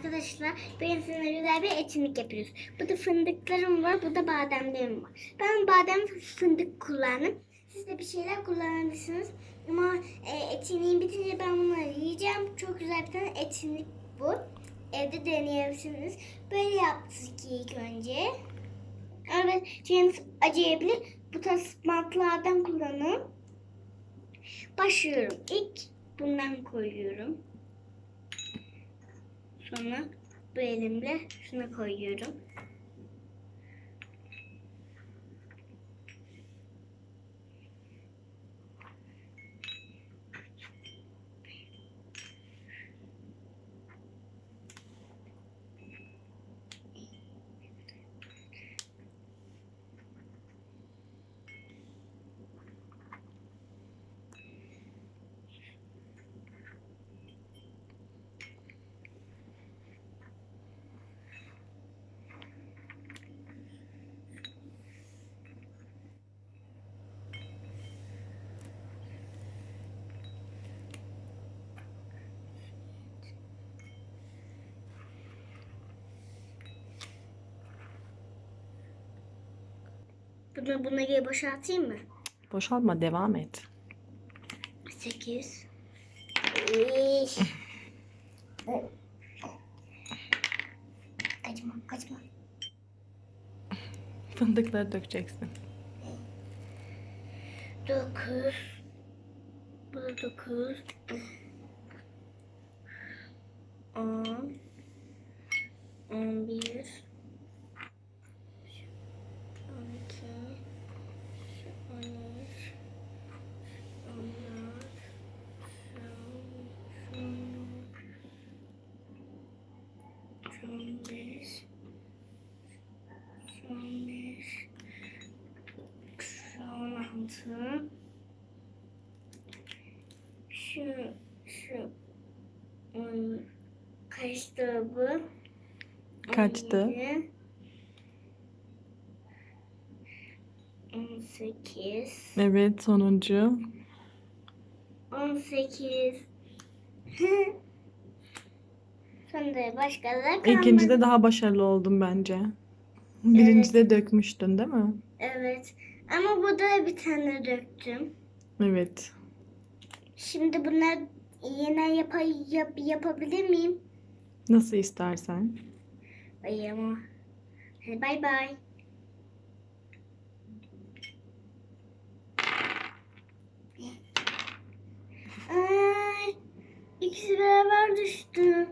Arkadaşlar ben sizinle güzel bir etkinlik yapıyoruz. Burada fındıklarım var, burada bademlerim var. Ben badem fındık kullandım. Siz de bir şeyler kullanabilirsiniz. Ama e, etkinliğin bitince ben bunları yiyeceğim. Çok güzel bir tane etkinlik bu. Evde deneyebilirsiniz. Böyle yaptık ilk önce. Evet, canınız acıyabilir. Bu tarz bantlardan kullanın. Başlıyorum. İlk bundan koyuyorum. Sonra bu elimle şuna koyuyorum. Bunu buna göre boşaltayım mı? Boşaltma devam et. 8 Kaçma kaçma. Fındıkları dökeceksin. 9 Bu da 9 10 11 şu şu hmm, kaçtı bu? Kaçtı? 17, 18 Evet sonuncu. 18 Sonra başka da kalmadı. İkincide daha başarılı oldun bence. Birincide dökmüştün değil mi? Evet. Ama burada da bir tane döktüm. Evet. Şimdi bunlar yine yap yap yapabilir miyim? Nasıl istersen. Ay ama. Hadi bay bay. Ay, ikisi beraber düştü.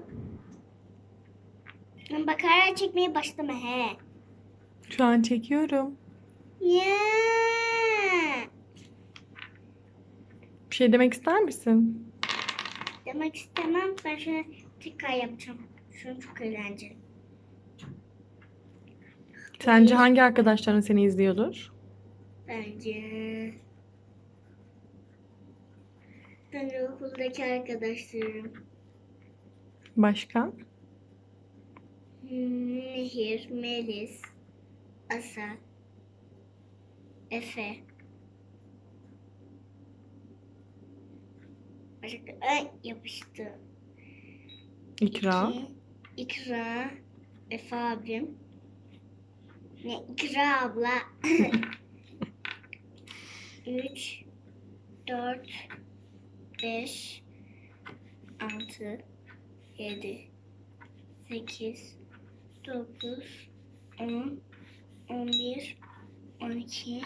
Ben bakarak çekmeye başlama he. Şu an çekiyorum. Yeah. Bir şey demek ister misin? Demek istemem. Ben şunu tekrar yapacağım. Şunu çok eğlenceli. Sence hangi arkadaşların seni izliyordur? Bence. Bence okuldaki arkadaşlarım. Başka? Hmm, Nehir, Melis, Asa, Efe. Ay yapıştı. İkra. İki, İkra, Efe abim. Ne İkra abla. Üç, dört, beş, altı, yedi, sekiz, dokuz, on, on bir, on iki,